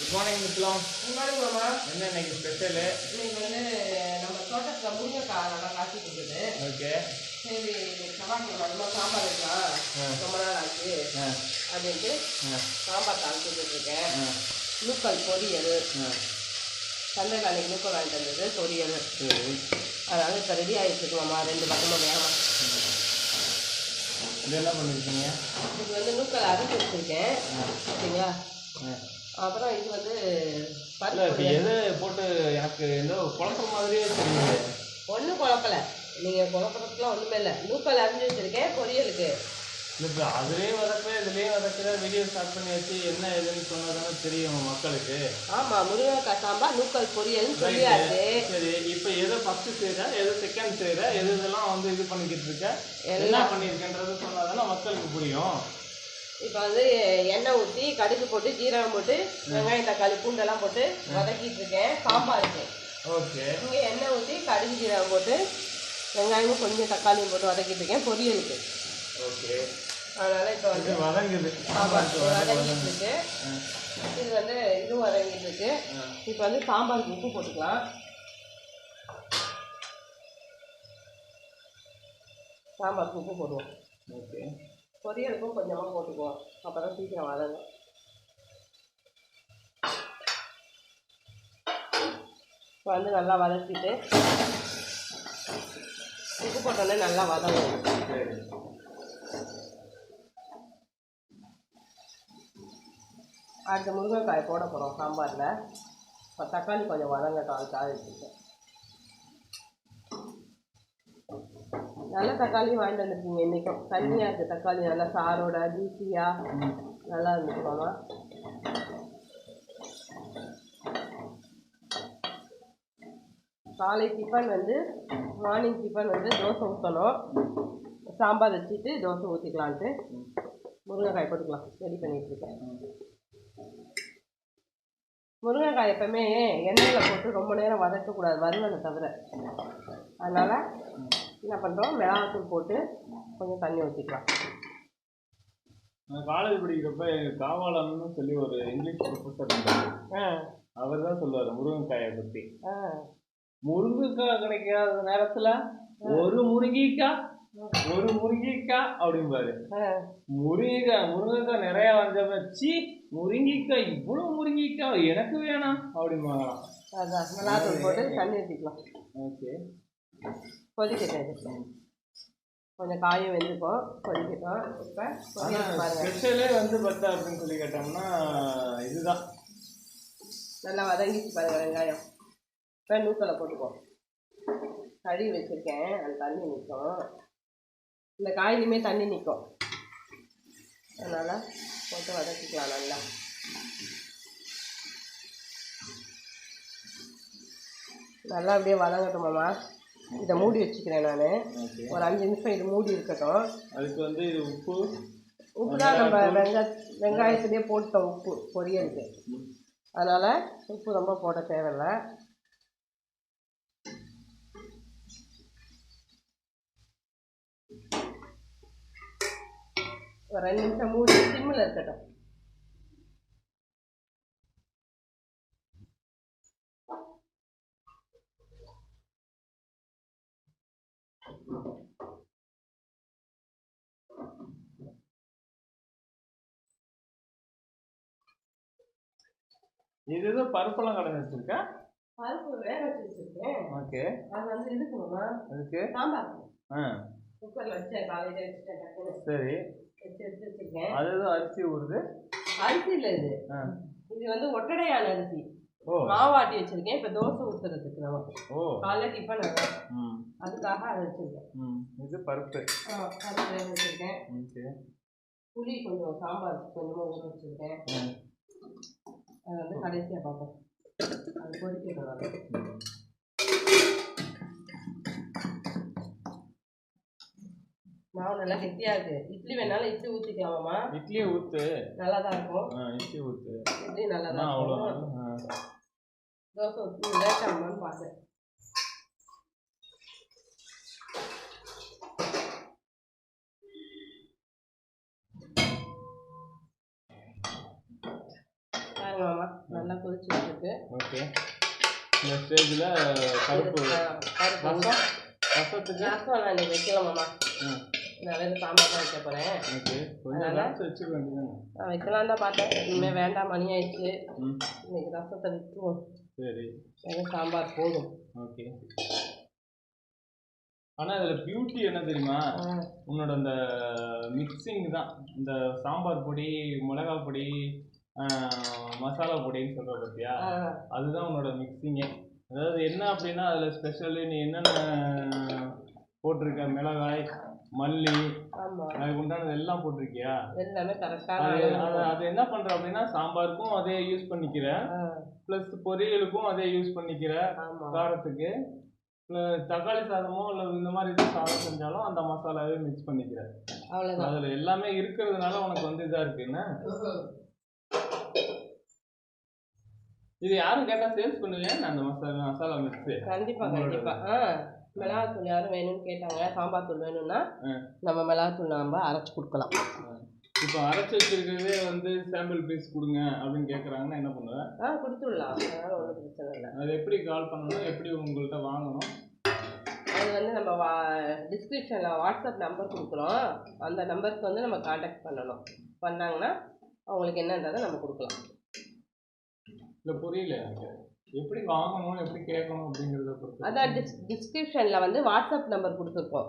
Good morning மிஸ்லாம் முன்னாடி மாமா என்ன இன்னைக்கு ஸ்பெஷலு இன்னைக்கு வந்து நம்ம தோட்டத்தில் முருங்கைக்காய் நல்லா காய்ச்சிட்டு இருக்குது ஓகே சரி செவ்வாய்க்கிழமை அதிகமாக சாம்பார் வைக்கலாம். ரொம்ப நாள் ஆச்சு. அப்படின்ட்டு சாம்பார் தாளிச்சுட்டு இருக்கேன். நூக்கல் பொரியல். சந்தையில் அன்னைக்கு நூக்கல் வாங்கிட்டு வந்தது பொரியல். அதனால இப்போ ரெடி ஆகிட்டு இருக்கு மாமா ரெண்டு பக்கமும் வேகமாக இது என்ன பண்ணிருக்கீங்க? இது வந்து நூக்கல் அரைச்சி வச்சுருக்கேன். சரிங்களா? ஆ. அப்புறம் இது வந்து இப்போ எது போட்டு எனக்கு ஏதோ குழப்ப மாதிரியே தெரியுது. ஒன்றும் குழப்பல. நீங்கள் குழப்பறதுக்குலாம் ஒன்றுமே இல்லை. நூக்கல் அரைஞ்சி வச்சுருக்கேன் பொரியலுக்கு. இப்போ அதுலேயே வதப்ப இதுலேயே வதக்கிற வீடியோ ஸ்டார்ட் பண்ணி வச்சு என்ன ஏதுன்னு சொன்னதானே தெரியும் மக்களுக்கு. ஆமாம் முருங்கைக்காய் சாம்பார் நூக்கல் பொரியல்னு. சொல்லியாச்சு. சரி இப்போ எதை ஃபஸ்ட்டு செய்கிற எது செகண்ட் செய்கிற எது இதெல்லாம் வந்து இது பண்ணிக்கிட்டு இருக்க என்ன. பண்ணியிருக்கன்றது சொன்னாதானே மக்களுக்கு புரியும். இப்போ வந்து எண்ணெய் ஊற்றி கடுகு போட்டு ஜீரகம் போட்டு வெங்காயம் தக்காளி பூண்டெல்லாம் போட்டு வதக்கிட்டு இருக்கேன் சாம்பாருக்கு ஓகே. இங்கே எண்ணெய் ஊற்றி கடுகு ஜீரகம் போட்டு வெங்காயமும் கொஞ்சம் தக்காளியும் போட்டு வதக்கிட்டு இருக்கேன் பொரியலுக்கு. ஓகே. அதனால் இப்போ வந்து வதங்குது. சாம்பார் வதங்கிட்டு இருக்கு இது வந்து இதுவும் வதங்கிட்டு இருக்கு இப்போ வந்து சாம்பாருக்கு உப்பு போட்டுக்கலாம். சாம்பாருக்கு உப்பு போடுவோம். ஓகே. பொரியலுக்கும் கொஞ்சமாக போட்டுக்குவோம். அப்போ தான் சீக்கிரம் வதங்கும் வந்து நல்லா வதக்கிட்டு உப்பு போட்டோன்னே நல்லா வதங்கும் அடுத்த முருங்கைக்காய் போட போகிறோம் சாம்பாரில். இப்போ தக்காளி கொஞ்சம் வதங்கட்டும் அதுக்காக வச்சுருக்கேன். நல்ல தக்காளி வாங்கிட்டு வந்துருக்கீங்க இன்றைக்கும் தண்ணியாக இருக்குது தக்காளி நல்லா சாரோட ஜூஸியாக நல்லா இருந்துச்சு மாமா. காலை டிஃபன் வந்து மார்னிங் டிஃபன் வந்து தோசை ஊற்றணும் சாம்பார் வச்சுட்டு தோசை ஊற்றிக்கலான்ட்டு முருங்கைக்காய் போட்டுக்கலாம். ரெடி பண்ணிட்டு இருக்கேன். முருங்கைக்காய் எப்போவுமே எண்ணெயில் போட்டு ரொம்ப நேரம் வதக்கக்கூடாது வறுவலை தவிர. அதனால் என்ன பண்ணுறோம் மிளகாத்தூள் போட்டு கொஞ்சம் தண்ணி ஊற்றிக்கலாம் காலேஜ் படிக்கிறப்ப காவாலம்னு சொல்லி ஒரு இங்கிலீஷ் ப்ரொஃபஸர் இருந்தார். அவர் தான் சொல்லுவார் முருங்கைக்காயை பற்றி முருங்கைக்காய் கிடைக்காத நேரத்துல ஒரு முருங்கைக்காய் ஒரு முருங்கைக்காய் அப்படிம்பாரு. முருங்கைக்காய் முருங்கைக்காய் நிறைய வந்தப்ப சி முருங்கைக்காய் இவ்வளவு முருங்கைக்காய் எனக்கு வேணாம் அப்படிம்பாங்களாம். அதான் மிளகாத்தூள் போட்டு தண்ணி ஊற்றிக்கலாம் ஓகே. கொதிக்கட்டும் இது. கொஞ்சம் காயும் வெந்துக்கும் கொதிக்கட்டும். இப்போ ஸ்பெஷலே வந்து பார்த்தா அப்படின்னு சொல்லி கேட்டோம்னா இதுதான். நல்லா வதங்கிச்சு பாருங்க வெங்காயம். இப்போ நூக்கலை போட்டுக்குவோம் கழுவி வச்சுருக்கேன். அந்த தண்ணி நிற்கும். இந்த காயிலுமே தண்ணி நிற்கும். அதனால் போட்டு வதக்கிக்கலாம் நல்லா. நல்லா அப்படியே வதங்கட்டும் மாமா இதை மூடி வச்சுக்கிறேன் நான். ஒரு அஞ்சு நிமிஷம் இது மூடி இருக்கட்டும். அதுக்கு வந்து இது உப்பு. உப்பு தான் நம்ம வெங்காய வெங்காயத்துலேயே போட்டோம் உப்பு பொரியலுக்கு. அதனால் உப்பு ரொம்ப போட தேவையில்லை. ஒரு ரெண்டு நிமிஷம் மூடி சிம்மில் இருக்கட்டும். இது ஏதோ பருப்பெல்லாம் கடந்து வச்சிருக்கா? பருப்பு வேக வச்சு வச்சுருக்கேன். ஓகே. அது வந்து இதுக்குமா அதுக்கு? சாம்பார். ஆ. குக்கரில் வச்சேன் காலையில் வச்சுட்டேன் சரி. வச்சு எடுத்து வச்சுருக்கேன். அது ஏதோ அரிசி ஊறுது? அரிசி இல்லை இது. இது வந்து ஒட்டடையான அரிசி. ஓ. மாவாட்டி வச்சிருக்கேன் இப்போ தோசை ஊற்றுறதுக்கு நமக்கு. ஓ. காலைல டிஃபன் அதுக்காக அதை வச்சுருக்கேன். இது பருப்பு. பருப்பு வேக வச்சுருக்கேன். புளி கொஞ்சம் சாம்பார் கொஞ்சமாக ஊற வச்சுருக்கேன். அது வந்து கடைசியாக பார்ப்போம் அது நல்லா. மாவு நல்லா கெட்டியாக இருக்குது இட்லி வேணாலும் இட்லி ஊற்றிக்கலாமாம்மா இட்லியை ஊத்து. நல்லா தான் இருக்கும் இட்லி ஊத்து. இட்லி நல்லா தான் இருக்கும். தோசை ஊற்றி லேட் ஆகுமான்னு பார்த்தேன். பாருங்க மாமா நல்லா கொதிச்சுட்டு இருக்கு ஓகே. இந்த ஸ்டேஜில் பருப்பு. ரசம்? ரசத்துக்கு? ரசம் நான் இன்னைக்கு வைக்கல மாமா. நான் வெறும் சாம்பார் தான் வைக்க போகிறேன் ஓகே. கொஞ்சம் ரசம் வச்சுக்க வேண்டியதானே நான் வைக்கலாம் தான் பார்த்தேன். இனிமேல் வேண்டாம் மணி ஆயிடுச்சு. இன்னைக்கு ரசத்தை விட்டுருவோம். சரி. வெறும் சாம்பார் போதும். ஓகே. ஆனால் இதில் பியூட்டி என்ன தெரியுமா? உன்னோட அந்த மிக்சிங் தான். இந்த சாம்பார் பொடி மிளகாய் பொடி மசாலா பொடின்னு சொல்கிற ஆ, அதுதான் உன்னோட மிக்சிங்கே அதாவது என்ன அப்படின்னா அதில் ஸ்பெஷலு நீ என்னென்ன போட்டிருக்க? மிளகாய் மல்லி அதுக்கு உண்டானது எல்லாம் போட்டிருக்கியா? எல்லாமே கரெக்டான அது என்ன பண்ற அப்படின்னா சாம்பாருக்கும் அதே யூஸ் பண்ணிக்கிற. ப்ளஸ் பொரியலுக்கும் அதே யூஸ் பண்ணிக்கிற காரத்துக்கு. தக்காளி சாதமோ இல்லை இந்த மாதிரி இது சாதம் செஞ்சாலும் அந்த மசாலாவே மிக்ஸ் பண்ணிக்கிற. அதுல எல்லாமே இருக்கிறதுனால உனக்கு வந்து இதா இருக்கு. என்ன? இது யாரும் கேட்டா சேல்ஸ் பண்ணுவியா அந்த மசாலா மசாலா மிக்ஸ் கண்டிப்பா கண்டிப்பா. ஆ மிளகாத்தூள் யாரும் வேணும்னு கேட்டாங்க. சாம்பார் தூள் வேணும்னா. நம்ம மிளகாத்தூள் நம்ம அரைச்சு கொடுக்கலாம். இப்போ அரைச்சி வச்சிருக்கிறதே வந்து சாம்பிள் பீஸ் கொடுங்க அப்படின்னு கேட்குறாங்கன்னா என்ன பண்ணுவேன் ஆ கொடுத்துடலாம். அதனால ஒன்றும் பிரச்சனை இல்லை. அது எப்படி கால் பண்ணணும்? எப்படி உங்கள்கிட்ட வாங்கணும்? அது வந்து நம்ம வா டிஸ்கிரிப்ஷனில் வாட்ஸ்அப் நம்பர் கொடுக்குறோம். அந்த நம்பருக்கு வந்து நம்ம காண்டாக்ட் பண்ணணும். பண்ணாங்கன்னா அவங்களுக்கு என்னன்றதை நம்ம கொடுக்கலாம். இல்லை புரியல எப்படி வாங்கணும் எப்படி கேட்கணும் அப்படிங்கிறத பொறுத்து. அதான் டிஸ் டிஸ்கிரிப்ஷனில் வந்து வாட்ஸ்அப் நம்பர் கொடுத்துருக்கோம்.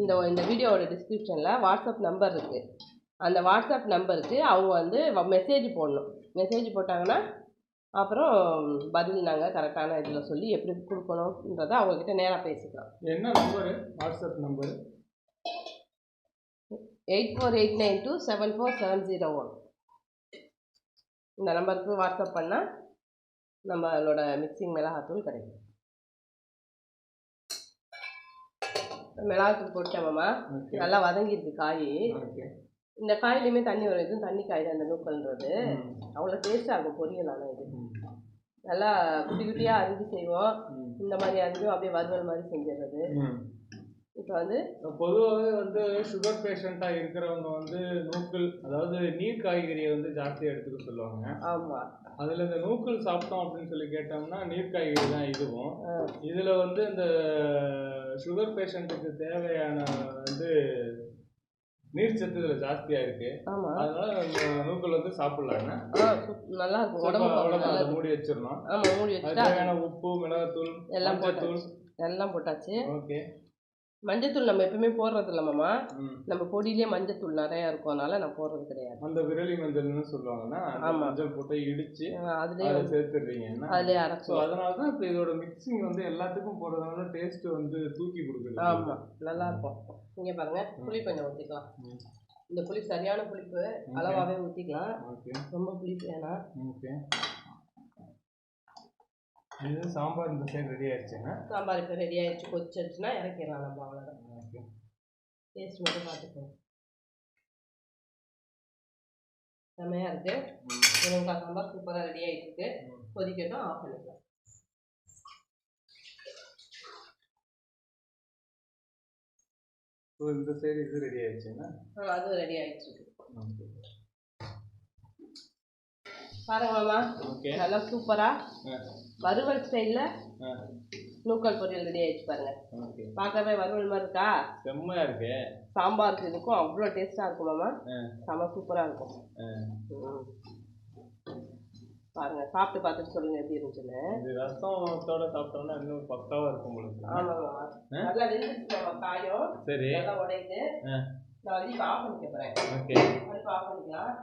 இந்த இந்த வீடியோவோட டிஸ்கிரிப்ஷனில் வாட்ஸ்அப் நம்பர் இருக்குது அந்த வாட்ஸ்அப் நம்பருக்கு அவங்க வந்து மெசேஜ் போடணும். மெசேஜ் போட்டாங்கன்னா அப்புறம் பதில் நாங்கள் கரெக்டான இதில் சொல்லி எப்படி கொடுக்கணுன்றதை அவங்கக்கிட்ட நேராக பேசிக்கலாம். என்ன number WhatsApp number eight four eight nine two seven four seven zero one. இந்த நம்பருக்கு வாட்ஸ்அப் பண்ணால் நம்மளோட மிக்சிங் மிளகாத்தூள் கிடைக்கும் மிளகாத்தூள் போட்டோமாம்மா ஓகே நல்லா வதங்கிருக்கு காய். இந்த காயிலையுமே தண்ணி வரும் இதுவும் தண்ணி காய் தான் இந்த நூக்கல்ன்றது அவ்வளோ டேஸ்ட்டாக இருக்கும் பொரியல் ஆனால் இது. நல்லா குட்டி குட்டியாக அரிஞ்சு செய்வோம். இந்த மாதிரி அரிஞ்சும் அப்படியே வறுவல் மாதிரி செஞ்சிடுறது. இப்போ வந்து பொதுவாகவே வந்து சுகர் பேஷண்ட்டாக இருக்கிறவங்க வந்து நூக்கல் அதாவது நீர் காய்கறியை வந்து ஜாஸ்தியாக எடுத்துக்க சொல்லுவாங்க. ஆமாம் அதில் இந்த நூக்கல் சாப்பிட்டோம் அப்படின்னு சொல்லி கேட்டோம்னா நீர் காய்கறி தான் இதுவும். இதில் வந்து இந்த சுகர் பேஷண்ட்டுக்கு தேவையான வந்து நீர் சத்து இதில் ஜாஸ்தியாக இருக்கு அதனால நூக்கல் வந்து சாப்பிடலாங்க. நல்லா இருக்கும். உடம்பு மூடி வச்சிடணும். ஆமாம் மூடி வச்சுட்டா தேவையான உப்பு மிளகாத்தூள் எல்லாம் மஞ்சத்தூள். எல்லாம் போட்டாச்சு. ஓகே. மஞ்சத்தூள் நம்ம எப்பவுமே போடுறது இல்லை மாமா. ம். நம்ம பொடியிலே மஞ்சத்தூள் நிறையா இருக்கும். அதனால நான் போடுறது கிடையாது. அந்த விரலி மஞ்சள்னு சொல்லுவாங்கன்னா அந்த ஆமா. மஞ்சள் போட்டு இடிச்சு ஆ, அதுலயே அதை சேர்த்துடுறீங்கன்னா அதுலயே ஸோ அரைச்சிடும் அதனால தான் இப்போ இதோட மிக்சிங் வந்து எல்லாத்துக்கும் போடுறதுனால டேஸ்ட் வந்து தூக்கி கொடுக்குது. ஆமாம் நல்லா இருக்கும். இங்கே பாருங்க. புளி கொஞ்சம் ஊற்றிக்கலாம் ம். இந்த புளி சரியான புளிப்பு அளவாகவே ஊற்றிக்கலாம் ஓகே. ரொம்ப புளிப்பு வேணாம். ஓகே. இது சாம்பார் இந்த சைடு ரெடி ஆயிடுச்சுங்க சாம்பார் இப்போ ரெடி ஆயிடுச்சு கொதிச்சிருச்சுன்னா இறக்கிடலாம் நம்ம அவ்வளோதான் ஓகே டேஸ்ட் மட்டும் பார்த்துக்கணும் செம்மையாக இருக்கு. முருங்கைக்காய் சாம்பார் சூப்பராக ரெடி ஆகிட்டு இருக்கு கொதிக்கட்டும் ஆஃப் பண்ணிக்கலாம். ஸோ இந்த சைடு இது ரெடி ஆயிடுச்சுங்க ஆ அதுவும் ரெடி ஓகே. பாருங்க மாமா ஓகே. நல்லா சூப்பரா வறுவல் ஸ்டைலில் நூக்கல் பொரியல் ரெடி ஆயிடுச்சு பாருங்க. பார்க்கவே வறுவல் மாதிரி இருக்கா? செம்மையா இருக்கு. சாம்பாருக்கு இதுக்கும் அவ்வளோ டேஸ்ட்டாக இருக்கும் மாமா. செம சூப்பராக இருக்கும். பாருங்க சாப்பிட்டு பார்த்துட்டு சொல்லுங்க எப்படி இருந்துச்சுன்னு இது ரசத்தோட சாப்பிட்டோம்னா இன்னும் பக்காவா இருக்கும் உங்களுக்கு நல்லா வெந்துருச்சு மாமா காயும். சரி. நல்லா உடையுது. நான் வந்து ஆஃப் பண்ணிக்க போகிறேன் ஓகே. அடுப்பு ஆஃப் பண்ணிக்கலாம்.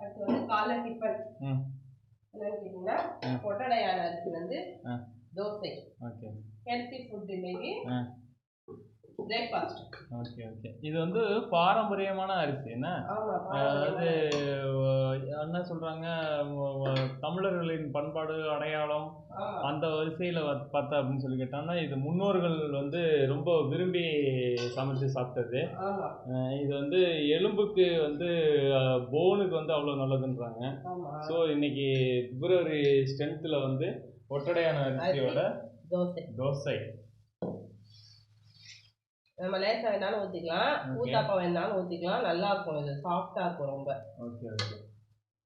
அடுத்து வந்து காலைல டிஃபன் கொட்டடையானருக்கு வந்து ஆ தோசை ஓகே ஹெல்த்தி ஃபுட் இன்னைக்கு ஆ பிரேக்ஃபாஸ்ட் ஓகே ஓகே இது வந்து பாரம்பரியமான அரிசி என்ன? அதாவது என்ன சொல்றாங்க தமிழர்களின் பண்பாடு அடையாளம் அந்த வரிசையில் பார்த்தா அப்படின்னு சொல்லி கேட்டோம்னா இது முன்னோர்கள் வந்து ரொம்ப விரும்பி சமைச்சு சாப்பிட்டது. இது வந்து எலும்புக்கு வந்து போனுக்கு வந்து அவ்வளோ நல்லதுன்றாங்க. ஸோ இன்னைக்கு பிப்ரவரி ஸ்ட்ரென்த்தில் வந்து ஒட்டடையான அரிசியோட தோசை. தோசை. நம்ம லேசாக வேணாலும் ஊற்றிக்கலாம். ஊத்தாப்பம் வேணாலும் ஊற்றிக்கலாம் நல்லா இருக்கும். இது சாஃப்டாக இருக்கும் ரொம்ப. ஓகே ஓகே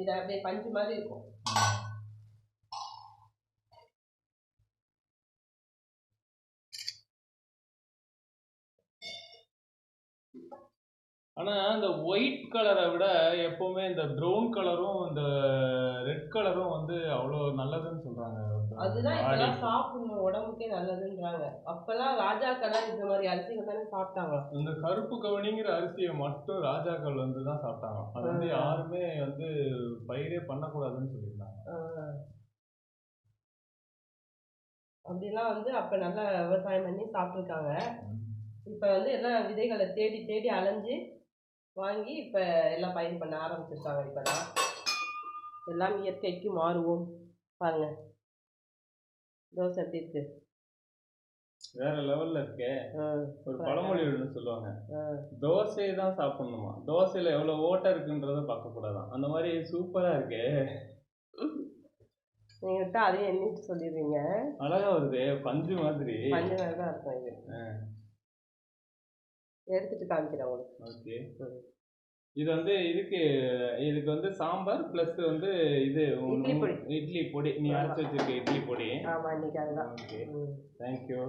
இது அப்படியே பஞ்சு மாதிரி இருக்கும். ஆனா இந்த ஒயிட் கலரை விட எப்பவுமே இந்த ப்ரௌன் கலரும் இந்த ரெட் கலரும் வந்து அவ்வளோ நல்லதுன்னு சொல்றாங்க. அதுதான் Body இப்பெல்லாம் க்கு. சாப்பிடணும் உடம்புக்கே நல்லதுன்றாங்க. அப்பெல்லாம் ராஜாக்கெல்லாம் இந்த மாதிரி அரிசிகள் தானே சாப்பிட்டாங்க. இந்த கருப்பு கவனிங்கிற அரிசியை மட்டும் ராஜாக்கள் வந்து தான் சாப்பிட்டாங்க. அது வந்து ஆ. யாருமே வந்து பயிரே பண்ணக்கூடாதுன்னு சொல்லியிருந்தாங்க. அப்படிலாம் வந்து அப்ப நல்லா விவசாயம் பண்ணி சாப்பிட்ருக்காங்க இப்ப வந்து எல்லாம் விதைகளை தேடி தேடி அலைஞ்சு வாங்கி இப்ப எல்லாம் பயிர் பண்ண ஆரம்பிச்சிருக்காங்க இப்பதான். எல்லாம் இயற்கைக்கு மாறுவோம். பாருங்க. தோசை எப்படி இருக்கு? வேற லெவல்ல இருக்கே. ஒரு பழமொழி ஒன்று சொல்லுவாங்க. தோசையை தான் சாப்பிடணுமா? தோசையில எவ்வளவு ஓட்டை இருக்குன்றத பார்க்க கூடாதாம் அந்த மாதிரி சூப்பரா இருக்கே. நீங்க விட்டா அதையும் எண்ணிட்டு சொல்லிடுவீங்க அழகா வருதே. பஞ்சு மாதிரி. பஞ்சு மாதிரி தான் இருக்கும் இது. எடுத்துட்டு காமிக்கிறேன் உங்களுக்கு. ஓகே. இது வந்து இதுக்கு இதுக்கு வந்து சாம்பார் பிளஸ் வந்து இது இட்லி பொடி. இட்லி பொடி. நீ அரைச்சு வச்சிருக்க இட்லி பொடி. ஆமா இன்னைக்கு அதுதான். ஓகே. தேங்க்யூ